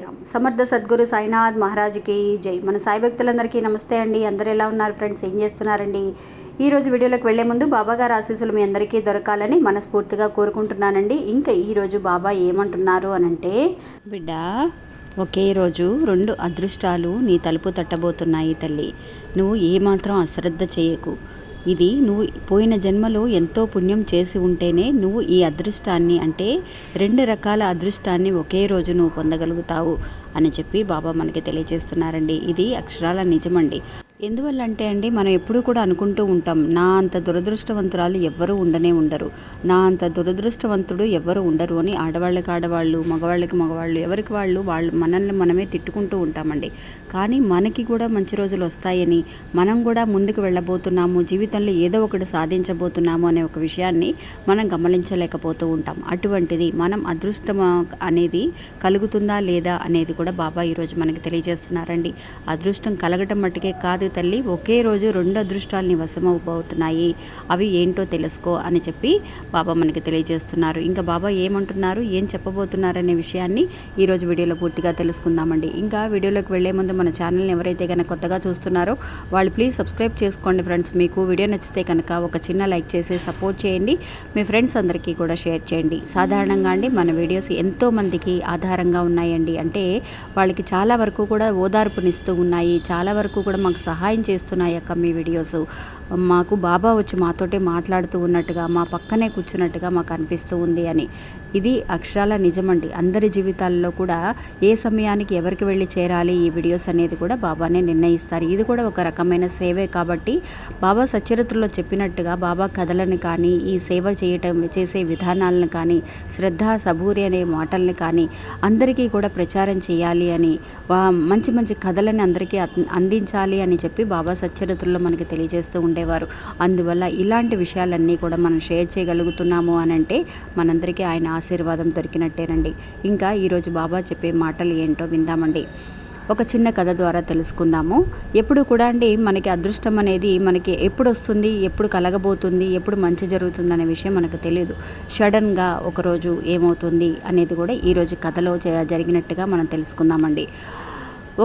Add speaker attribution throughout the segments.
Speaker 1: సాయిరామ్ సమర్థ సద్గురు సాయినాథ్ మహారాజుకి జై. మన సాయి భక్తులందరికీ నమస్తే అండి. అందరు ఎలా ఉన్నారు ఫ్రెండ్స్? ఏం చేస్తున్నారండి? ఈరోజు వీడియోలోకి వెళ్ళే ముందు బాబాగారు ఆశీస్సులు మీ అందరికీ దొరకాలని మనస్ఫూర్తిగా కోరుకుంటున్నానండి. ఇంకా ఈరోజు బాబా ఏమంటున్నారు అనంటే బిడ్డ ఒకే రోజు రెండు అదృష్టాలు నీ తలుపు తట్టబోతున్నాయి తల్లి. నువ్వు ఏమాత్రం అశ్రద్ధ చేయకు. ఇది నువ్వు పోయిన జన్మలో ఎంతో పుణ్యం చేసి ఉంటేనే నువ్వు ఈ అదృష్టాన్ని అంటే రెండు రకాల అదృష్టాన్ని ఒకే రోజు నువ్వు పొందగలుగుతావు అని చెప్పి బాబా మనకి తెలియజేస్తున్నారండి. ఇది అక్షరాల నిజమండి. ఎందువల్ల అంటే అండి మనం ఎప్పుడూ కూడా అనుకుంటూ ఉంటాం నా అంత దురదృష్టవంతురాలు ఎవ్వరూ ఉండనే ఉండరు. నా అంత దురదృష్టవంతుడు ఎవ్వరు ఉండరు అని ఆడవాళ్ళకి ఆడవాళ్ళు మగవాళ్ళకి మగవాళ్ళు ఎవరికి వాళ్ళు వాళ్ళు మనల్ని మనమే తిట్టుకుంటూ ఉంటామండి. కానీ మనకి కూడా మంచి రోజులు వస్తాయని మనం కూడా ముందుకు వెళ్ళబోతున్నాము జీవితంలో ఏదో ఒకటి సాధించబోతున్నాము అనే ఒక విషయాన్ని మనం గమనించలేకపోతూ ఉంటాం. అటువంటిది మనం అదృష్టం అనేది కలుగుతుందా లేదా అనేది కూడా బాబా ఈరోజు మనకి తెలియజేస్తున్నారండి. అదృష్టం కలగటం మట్టుకే కాదు తల్లి ఒకే రోజు రెండు అదృష్టాలని వశమవుతున్నాయి. అవి ఏంటో తెలుసుకో అని చెప్పి బాబా మనకి తెలియజేస్తున్నారు. ఇంకా బాబా ఏమంటున్నారు ఏం చెప్పబోతున్నారనే విషయాన్ని ఈరోజు వీడియోలో పూర్తిగా తెలుసుకుందామండి. ఇంకా వీడియోలోకి వెళ్ళే ముందు మన ఛానల్ని ఎవరైతే కనుక కొత్తగా చూస్తున్నారో వాళ్ళు ప్లీజ్ సబ్స్క్రైబ్ చేసుకోండి ఫ్రెండ్స్. మీకు వీడియో నచ్చితే కనుక ఒక చిన్న లైక్ చేసి సపోర్ట్ చేయండి. మీ ఫ్రెండ్స్ అందరికీ కూడా షేర్ చేయండి. సాధారణంగా అండి మన వీడియోస్ ఎంతో మందికి ఆధారంగా ఉన్నాయండి. అంటే వాళ్ళకి చాలా వరకు కూడా ఓదార్పునిస్తూ ఉన్నాయి. చాలా వరకు కూడా మాకు సహాయం సహాయం చేస్తున్నాయి అక్క మీ వీడియోస్. మాకు బాబా వచ్చి మాతోటే మాట్లాడుతూ ఉన్నట్టుగా మా పక్కనే కూర్చున్నట్టుగా మాకు అనిపిస్తూ ఉంది అని. ఇది అక్షరాల నిజమండి. అందరి జీవితాల్లో కూడా ఏ సమయానికి ఎవరికి వెళ్ళి చేరాలి ఈ వీడియోస్ అనేది కూడా బాబానే నిర్ణయిస్తారు. ఇది కూడా ఒక రకమైన సేవే కాబట్టి బాబా సచరిత్రలో చెప్పినట్టుగా బాబా కథలను కానీ ఈ సేవ చేయటం చేసే విధానాలను కానీ శ్రద్ధ సబూరి అనే మాటల్ని కానీ అందరికీ కూడా ప్రచారం చేయాలి అని మంచి మంచి కథలని అందరికీ అందించాలి అని చెప్పి చెప్పి బాబా సచ్చరిత్రలో మనకి తెలియజేస్తూ ఉండేవారు. అందువల్ల ఇలాంటి విషయాలన్నీ కూడా మనం షేర్ చేయగలుగుతున్నాము అని అంటే మనందరికీ ఆయన ఆశీర్వాదం దొరికినట్టేనండి. ఇంకా ఈరోజు బాబా చెప్పే మాటలు ఏంటో విందామండి. ఒక చిన్న కథ ద్వారా తెలుసుకుందాము. ఎప్పుడు కూడా అండి మనకి అదృష్టం అనేది మనకి ఎప్పుడు వస్తుంది ఎప్పుడు కలగబోతుంది ఎప్పుడు మంచి జరుగుతుంది అనే విషయం మనకు తెలియదు సడన్గా ఒకరోజు ఏమవుతుంది అనేది కూడా ఈరోజు కథలో జరిగినట్టుగా మనం తెలుసుకుందామండి.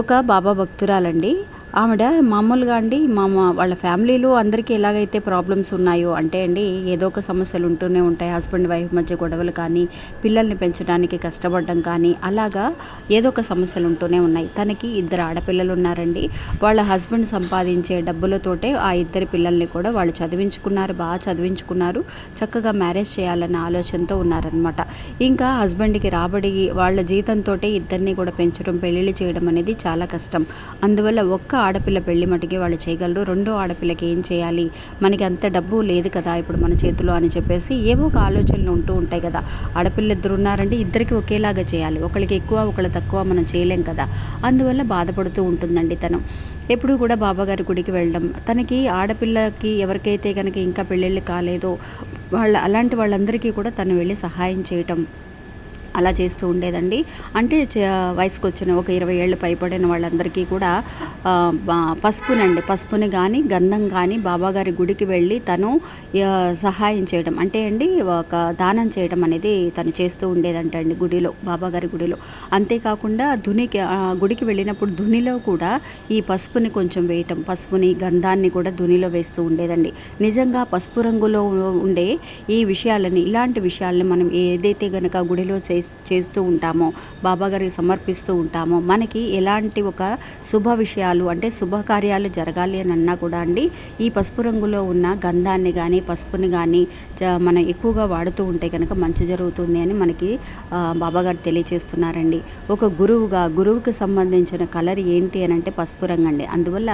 Speaker 1: ఒక బాబా భక్తురాలండి. ఆవిడ మామూలుగా అండి మా వాళ్ళ ఫ్యామిలీలో అందరికీ ఎలాగైతే ప్రాబ్లమ్స్ ఉన్నాయో అంటే అండి ఏదో ఒక సమస్యలు ఉంటూనే ఉంటాయి. హస్బెండ్ వైఫ్ మధ్య గొడవలు కానీ పిల్లల్ని పెంచడానికి కష్టపడడం కానీ అలాగా ఏదో ఒక సమస్యలు ఉంటూనే ఉన్నాయి. తనకి ఇద్దరు ఆడపిల్లలు ఉన్నారండి. వాళ్ళ హస్బెండ్ సంపాదించే డబ్బులతోటే ఆ ఇద్దరు పిల్లల్ని కూడా వాళ్ళు చదివించుకున్నారు బాగా చదివించుకున్నారు. చక్కగా మ్యారేజ్ చేయాలన్న ఆలోచనతో ఉన్నారనమాట ఇంకా హస్బెండ్కి రాబడి వాళ్ళ జీతంతో ఇద్దరిని కూడా పెంచడం పెళ్ళిళ్ళు చేయడం అనేది చాలా కష్టం. అందువల్ల ఒక్క ఆడపిల్ల పెళ్ళి మటుకి వాళ్ళు చేయగలరు. రెండో ఆడపిల్లకి ఏం చేయాలి? మనకి అంత డబ్బు లేదు కదా ఇప్పుడు మన చేతిలో అని చెప్పేసి ఏవో ఒక ఆలోచనలు ఉంటూ ఉంటాయి కదా. ఆడపిల్ల ఇద్దరు ఉన్నారంటే ఇద్దరికి ఒకేలాగా చేయాలి. ఒకరికి ఎక్కువ ఒకళ్ళు తక్కువ మనం చేయలేం కదా. అందువల్ల బాధపడుతూ ఉంటుందండి తను. ఎప్పుడు కూడా బాబాగారి గుడికి వెళ్ళడం. తనకి ఆడపిల్లకి ఎవరికైతే కనుక ఇంకా పెళ్ళిళ్ళు కాలేదో వాళ్ళ అలాంటి వాళ్ళందరికీ కూడా తను వెళ్ళి సహాయం చేయటం అలా చేస్తూ ఉండేదండి. అంటే వయసుకు వచ్చిన ఒక ఇరవై ఏళ్ళు పైపడిన వాళ్ళందరికీ కూడా పసుపునండి. పసుపుని కానీ గంధం కానీ బాబాగారి గుడికి వెళ్ళి తను సహాయం చేయడం. అంటే అండి ఒక దానం చేయడం అనేది తను చేస్తూ ఉండేదంట అండి గుడిలో బాబాగారి గుడిలో. అంతేకాకుండా ధునికి గుడికి వెళ్ళినప్పుడు ధునిలో కూడా ఈ పసుపుని కొంచెం వేయటం. పసుపుని గంధాన్ని కూడా ధునిలో వేస్తూ ఉండేదండి. నిజంగా పసుపు రంగులో ఉండే ఈ విషయాలని ఇలాంటి విషయాలని మనం ఏదైతే గనక గుడిలో చేసి చేస్తూ ఉంటామో బాబాగారికి సమర్పిస్తూ ఉంటామో మనకి ఎలాంటి ఒక శుభ విషయాలు అంటే శుభకార్యాలు జరగాలి అని అన్నా కూడా అండి ఈ పసుపు రంగులో ఉన్న గంధాన్ని కానీ పసుపుని కానీ మనం ఎక్కువగా వాడుతూ ఉంటే కనుక మంచి జరుగుతుంది అని మనకి బాబాగారు తెలియచేస్తున్నారండి. ఒక గురువుగా గురువుకి సంబంధించిన కలర్ ఏంటి అని అంటే పసుపు రంగు అండి. అందువల్ల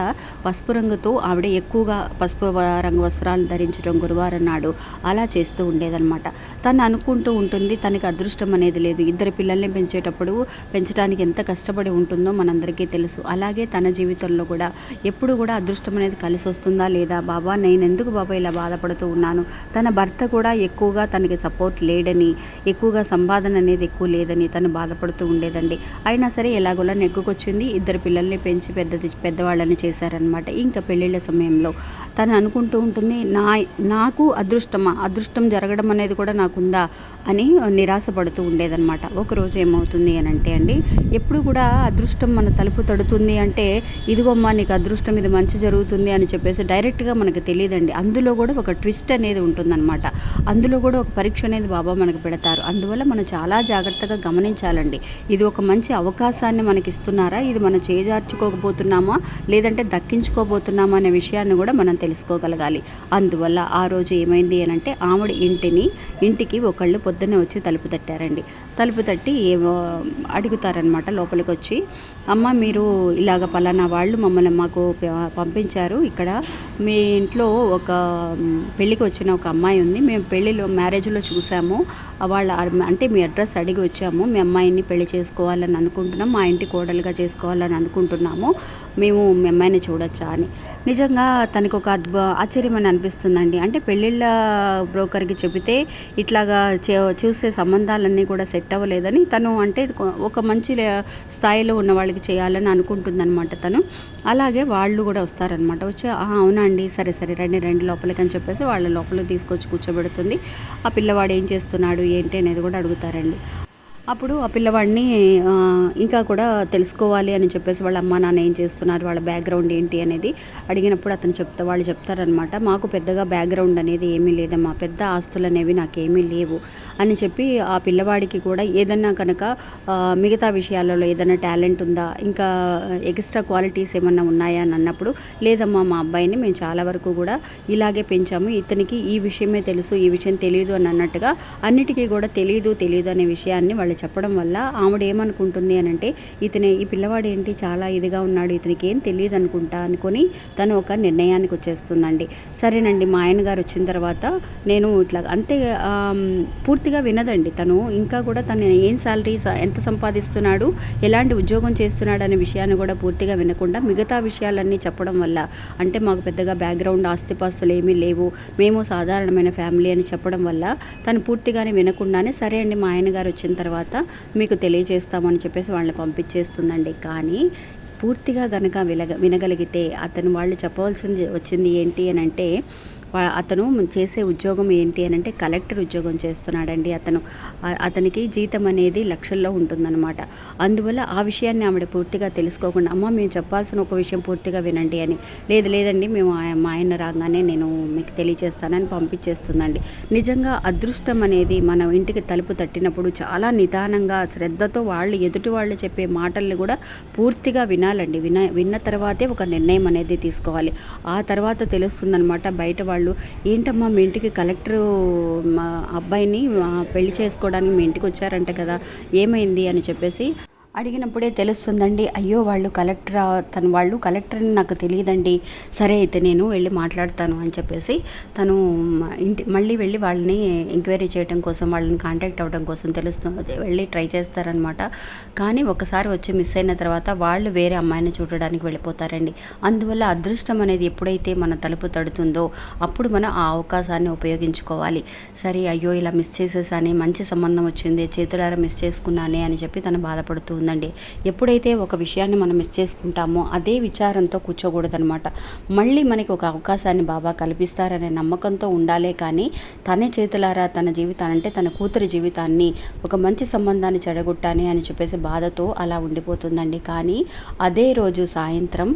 Speaker 1: పసుపు రంగుతో ఆవిడ ఎక్కువగా పసుపు రంగు వస్త్రాలను ధరించడం గురువారం నాడు అలా చేస్తూ ఉండేదన్నమాట. తను అనుకుంటూ ఉంటుంది తనకి అదృష్టం అనేది లేదు. ఇద్దరు పిల్లల్ని పెంచేటప్పుడు పెంచడానికి ఎంత కష్టపడి ఉంటుందో మనందరికీ తెలుసు. అలాగే తన జీవితంలో కూడా ఎప్పుడు కూడా అదృష్టం అనేది కలిసి వస్తుందా లేదా? బాబా నేను ఎందుకు బాబా ఇలా బాధపడుతూ ఉన్నాను? తన భర్త కూడా ఎక్కువగా తనకి సపోర్ట్ లేడని ఎక్కువగా సంపాదన అనేది ఎక్కువ లేదని తను బాధపడుతూ ఉండేదండి. అయినా సరే ఎలాగోలా నెగ్గుకొచ్చింది. ఇద్దరు పిల్లల్ని పెంచి పెద్ద పెద్దవాళ్ళని చేశారనమాట ఇంకా పెళ్ళిళ్ళ సమయంలో తను అనుకుంటూ ఉంటుంది నా నాకు అదృష్టమా? అదృష్టం జరగడం అనేది కూడా నాకుందా? అని నిరాశపడుతూ ఉండేది లేదనమాట ఒకరోజు ఏమవుతుంది అని అంటే అండి ఎప్పుడు కూడా అదృష్టం మన తలుపు తడుతుంది అంటే ఇదిగోమ్మా నీకు అదృష్టం ఇది మంచి జరుగుతుంది అని చెప్పేసి డైరెక్ట్గా మనకు తెలియదండి. అందులో కూడా ఒక ట్విస్ట్ అనేది ఉంటుందన్నమాట. అందులో కూడా ఒక పరీక్ష అనేది బాబా మనకు పెడతారు. అందువల్ల మనం చాలా జాగ్రత్తగా గమనించాలండి. ఇది ఒక మంచి అవకాశాన్ని మనకి ఇస్తున్నారా? ఇది మనం చేజార్చుకోకపోతున్నామా? లేదంటే దక్కించుకోబోతున్నామా అనే విషయాన్ని కూడా మనం తెలుసుకోగలగాలి. అందువల్ల ఆ రోజు ఏమైంది అని అంటే ఆవిడ ఇంటిని ఇంటికి ఒకళ్ళు పొద్దున్నే వచ్చి తలుపు తట్టారండి. తలుపు తట్టి ఏమో అడుగుతారనమాట లోపలికి వచ్చి అమ్మ మీరు ఇలాగ పలానా వాళ్ళు మమ్మల్ని మాకు ప- పంపించారు. ఇక్కడ మీ ఇంట్లో ఒక పెళ్ళికి వచ్చిన ఒక అమ్మాయి ఉంది. మేము పెళ్ళిలో మ్యారేజ్లో చూసాము. వాళ్ళ అంటే మీ అడ్రస్ అడిగి వచ్చాము. మీ అమ్మాయిని పెళ్ళి చేసుకోవాలని అనుకుంటున్నాం. మా ఇంటి కోడలుగా చేసుకోవాలని అనుకుంటున్నాము. మేము మీ అమ్మాయిని చూడొచ్చా అని. నిజంగా తనకు ఒక అద్భు ఆశ్చర్యం అని అనిపిస్తుందండి. అంటే పెళ్ళిళ్ళ బ్రోకర్కి చెబితే ఇట్లాగా చే- చూసే సంబంధాలన్నీ కూడా సెట్ అవ్వలేదని తను అంటే ఒక మంచి స్థాయిలో ఉన్న వాళ్ళకి చేయాలని అనుకుంటుందన్నమాట తను. అలాగే వాళ్ళు కూడా వస్తారనమాట వచ్చి అవునండి సరే సరే రండి రండి లోపలికి అని చెప్పేసి వాళ్ళ లోపలికి తీసుకొచ్చి కూర్చోబెడుతుంది. ఆ పిల్లవాడు ఏం చేస్తున్నాడు ఏంటి అనేది కూడా అడుగుతారండి. అప్పుడు ఆ పిల్లవాడిని ఇంకా కూడా తెలుసుకోవాలి అని చెప్పేసి వాళ్ళ అమ్మ నాన్న ఏం చేస్తున్నారు? వాళ్ళ బ్యాక్గ్రౌండ్ ఏంటి అనేది అడిగినప్పుడు అతను చెప్తా వాళ్ళు చెప్తారనమాట మాకు పెద్దగా బ్యాక్గ్రౌండ్ అనేది ఏమీ లేదమ్మా పెద్ద ఆస్తులు అనేవి నాకేమీ లేవు అని చెప్పి ఆ పిల్లవాడికి కూడా ఏదన్నా కనుక మిగతా విషయాలలో ఏదైనా టాలెంట్ ఉందా ఇంకా ఎక్స్ట్రా క్వాలిటీస్ ఏమన్నా ఉన్నాయా అని అన్నప్పుడు లేదమ్మా మా అబ్బాయిని మేము చాలా వరకు కూడా ఇలాగే పెంచాము. ఇతనికి ఈ విషయమే తెలుసు ఈ విషయం తెలియదు అని అన్నట్టుగా అన్నిటికీ కూడా తెలియదు తెలియదు అనే విషయాన్ని వాళ్ళు చెప్పడం వల్ల ఆవిడ ఏమనుకుంటుంది అని అంటే ఇతని ఈ పిల్లవాడు ఏంటి? చాలా ఇదిగా ఉన్నాడు ఇతనికి ఏం తెలియదు అనుకుంటా అనుకొని తను ఒక నిర్ణయానికి వచ్చేస్తుందండి. సరేనండి మా ఆయన గారు వచ్చిన తర్వాత నేను ఇట్లా అంతే పూర్తిగా వినదండి తను. ఇంకా కూడా తను ఏం శాలరీ ఎంత సంపాదిస్తున్నాడు ఎలాంటి ఉద్యోగం చేస్తున్నాడు అనే విషయాన్ని కూడా పూర్తిగా వినకుండా మిగతా విషయాలన్నీ చెప్పడం వల్ల అంటే మాకు పెద్దగా బ్యాక్గ్రౌండ్ ఆస్తిపాస్తులు ఏమీ లేవు మేము సాధారణమైన ఫ్యామిలీ అని చెప్పడం వల్ల తను పూర్తిగానే వినకుండానే సరే అండి మా ఆయన గారు వచ్చిన తర్వాత తర్వాత మీకు తెలియజేస్తామని చెప్పేసి వాళ్ళని పంపించేస్తుందండి. కానీ పూర్తిగా గనక వినగ వినగలిగితే అతను వాళ్ళు చెప్పవలసింది వచ్చింది ఏంటి అని అంటే అతను చేసే ఉద్యోగం ఏంటి అని అంటే కలెక్టర్ ఉద్యోగం చేస్తున్నాడండి అతను. అతనికి జీతం అనేది లక్షల్లో ఉంటుందన్నమాట. అందువల్ల ఆ విషయాన్ని ఆవిడ పూర్తిగా తెలుసుకోకుండా అమ్మ మేము చెప్పాల్సిన ఒక విషయం పూర్తిగా వినండి అని. లేదు లేదండి మేము మా ఆయన రాగానే నేను మీకు తెలియజేస్తానని పంపించేస్తుందండి. నిజంగా అదృష్టం అనేది మన ఇంటికి తలుపు తట్టినప్పుడు చాలా నిదానంగా శ్రద్ధతో వాళ్ళు ఎదుటి వాళ్ళు చెప్పే మాటల్ని కూడా పూర్తిగా వినాలండి. విన విన్న తర్వాతే ఒక నిర్ణయం అనేది తీసుకోవాలి. ఆ తర్వాత తెలుస్తుందనమాట బయట వాళ్ళు ఏంటమ్మా మీ ఇంటికి కలెక్టరు మా అబ్బాయిని పెళ్ళి చేసుకోవడానికి మీ ఇంటికి వచ్చారంట కదా ఏమైంది? అని చెప్పేసి అడిగినప్పుడే తెలుస్తుందండి అయ్యో వాళ్ళు కలెక్టర్ తను వాళ్ళు కలెక్టర్ అని నాకు తెలియదండి. సరే అయితే నేను వెళ్ళి మాట్లాడతాను అని చెప్పేసి తను ఇంటి మళ్ళీ వెళ్ళి వాళ్ళని ఎంక్వైరీ చేయడం కోసం వాళ్ళని కాంటాక్ట్ అవ్వడం కోసం తెలుస్తుంది వెళ్ళి ట్రై చేస్తారనమాట కానీ ఒకసారి వచ్చి మిస్ అయిన తర్వాత వాళ్ళు వేరే అమ్మాయిని చూడడానికి వెళ్ళిపోతారండి. అందువల్ల అదృష్టం అనేది ఎప్పుడైతే మన తలుపు తడుతుందో అప్పుడు మనం ఆ అవకాశాన్ని ఉపయోగించుకోవాలి. సరే అయ్యో ఇలా మిస్ చేసేసాని మంచి సంబంధం వచ్చింది చేతులారా మిస్ చేసుకున్నానే అని చెప్పి తను బాధపడుతుంది ఉందండి. ఎప్పుడైతే ఒక విషయాన్ని మనం మిస్ చేసుకుంటామో అదే విచారంతో కూర్చోకూడదనమాట మళ్ళీ మనకి ఒక అవకాశాన్ని బాబా కల్పిస్తారనే నమ్మకంతో ఉండాలే కానీ తనే చేతులారా తన జీవితాన్ని అంటే తన కూతురి జీవితాన్ని ఒక మంచి సంబంధాన్ని చెడగొట్టాని అని చెప్పేసి బాధతో అలా ఉండిపోతుందండి. కానీ అదే రోజు సాయంత్రం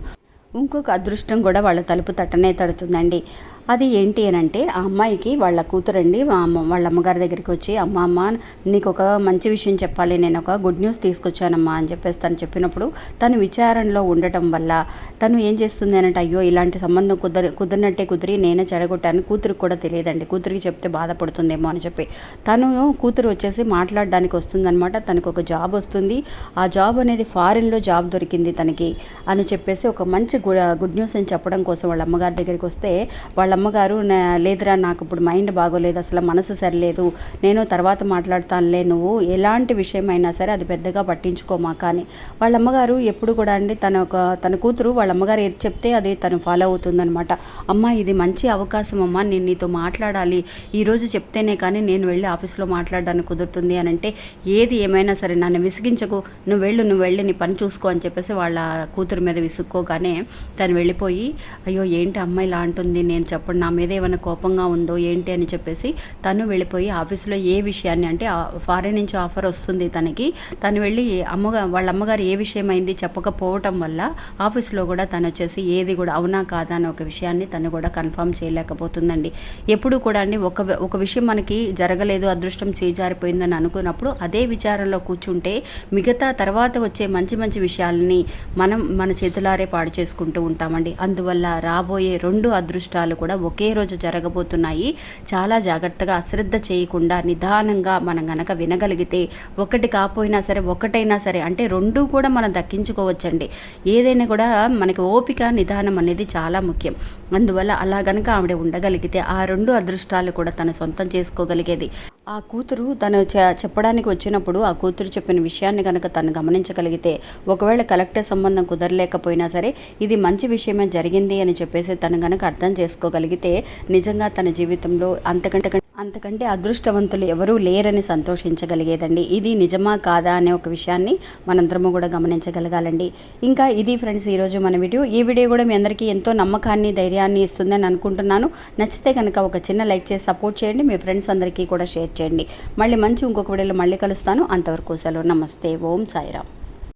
Speaker 1: ఇంకొక అదృష్టం కూడా వాళ్ళ తలుపు తట్టనే తడుతుందండి. అది ఏంటి అని అంటే ఆ అమ్మాయికి వాళ్ళ కూతురండి అమ్మ వాళ్ళ అమ్మగారి దగ్గరికి వచ్చి అమ్మ అమ్మ నీకు ఒక మంచి విషయం చెప్పాలి నేను ఒక గుడ్ న్యూస్ తీసుకొచ్చానమ్మా అని చెప్పేసి తను చెప్పినప్పుడు తను విచారణలో ఉండటం వల్ల తను ఏం చేస్తుంది అని అంటే అయ్యో ఇలాంటి సంబంధం కుదర కుదిరినట్టే కుదిరి నేనే చెడగొట్టాను కూతురికి కూడా తెలియదండి కూతురికి చెప్తే బాధపడుతుందేమో అని చెప్పి. తను కూతురు వచ్చేసి మాట్లాడడానికి వస్తుందన్నమాట తనకు ఒక జాబ్ వస్తుంది. ఆ జాబ్ అనేది ఫారిన్లో జాబ్ దొరికింది తనకి అని చెప్పేసి ఒక మంచి గుడ్ న్యూస్ అని చెప్పడం కోసం వాళ్ళ అమ్మగారి దగ్గరికి వస్తే వాళ్ళ అమ్మగారు లేదురా నాకు ఇప్పుడు మైండ్ బాగోలేదు అసలు మనసు సరిలేదు నేను తర్వాత మాట్లాడతానులే నువ్వు ఎలాంటి విషయమైనా సరే అది పెద్దగా పట్టించుకోమా కానీ వాళ్ళ అమ్మగారు ఎప్పుడు కూడా అండి తన ఒక తన కూతురు వాళ్ళ అమ్మగారు ఏది చెప్తే అది తను ఫాలో అవుతుందనమాట అమ్మ ఇది మంచి అవకాశం అమ్మా నేను నీతో మాట్లాడాలి ఈరోజు చెప్తేనే కానీ నేను వెళ్ళి ఆఫీస్లో మాట్లాడడానికి కుదురుతుంది అని అంటే ఏది ఏమైనా సరే నన్ను విసిగించకు నువ్వు వెళ్ళు నువ్వు వెళ్ళి నీ పని చూసుకో అని చెప్పేసి వాళ్ళ కూతురు మీద విసుక్కోగానే తను వెళ్ళిపోయి అయ్యో ఏంటి అమ్మాయి ఇలా అంటుంది నేను చెప్ప అప్పుడు నా మీద ఏమైనా కోపంగా ఉందో ఏంటి అని చెప్పేసి తను వెళ్ళిపోయి ఆఫీస్లో ఏ విషయాన్ని అంటే ఫారెన్ నుంచి ఆఫర్ వస్తుంది తనకి. తను వెళ్ళి అమ్మగా వాళ్ళ అమ్మగారు ఏ విషయం అయింది చెప్పకపోవటం వల్ల ఆఫీస్లో కూడా తను వచ్చేసి ఏది కూడా అవునా కాదా అనే ఒక విషయాన్ని తను కూడా కన్ఫర్మ్ చేయలేకపోతుందండి. ఎప్పుడు కూడా అండి ఒక ఒక విషయం మనకి జరగలేదు అదృష్టం చేజారిపోయిందని అనుకున్నప్పుడు అదే విచారంలో కూర్చుంటే మిగతా తర్వాత వచ్చే మంచి మంచి విషయాలని మనం మన చేతులారే పాడు చేసుకుంటూ ఉంటామండి. అందువల్ల రాబోయే రెండు అదృష్టాలు కూడా ఒకే రోజు జరగబోతున్నాయి. చాలా జాగ్రత్తగా అశ్రద్ధ చేయకుండా నిదానంగా మనం గనక వినగలిగితే ఒకటి కాపోయినా సరే ఒకటైనా సరే అంటే రెండు కూడా మనం దక్కించుకోవచ్చండి. ఏదైనా కూడా మనకి ఓపిక నిదానం అనేది చాలా ముఖ్యం. అందువల్ల అలా గనక ఆవిడ ఉండగలిగితే ఆ రెండు అదృష్టాలు కూడా తన సొంతం చేసుకోగలిగేది. ఆ కూతురు తను చెప్పడానికి వచ్చినప్పుడు ఆ కూతురు చెప్పిన విషయాన్ని కనుక తను గమనించగలిగితే ఒకవేళ కలెక్టర్ సంబంధం కుదరలేకపోయినా సరే ఇది మంచి విషయమే జరిగింది అని చెప్పేసి తను కనుక అర్థం చేసుకోగలిగితే నిజంగా తన జీవితంలో అంతకంటే అంతకంటే అదృష్టవంతులు ఎవరూ లేరని సంతోషించగలిగేదండి. ఇది నిజమా కాదా అనే ఒక విషయాన్ని మనందరము కూడా గమనించగలగాలండి. ఇంకా ఇది ఫ్రెండ్స్ ఈరోజు మన వీడియో. ఈ వీడియో కూడా మీ అందరికీ ఎంతో నమ్మకాన్ని ధైర్యాన్ని ఇస్తుందని అనుకుంటున్నాను. నచ్చితే కనుక ఒక చిన్న లైక్ చేసి సపోర్ట్ చేయండి. మీ ఫ్రెండ్స్ అందరికీ కూడా షేర్ చేయండి. మళ్ళీ మంచి ఇంకొక వీడియోలో మళ్ళీ కలుస్తాను. అంతవరకు సెలవు. నమస్తే. ఓం సాయిరామ్.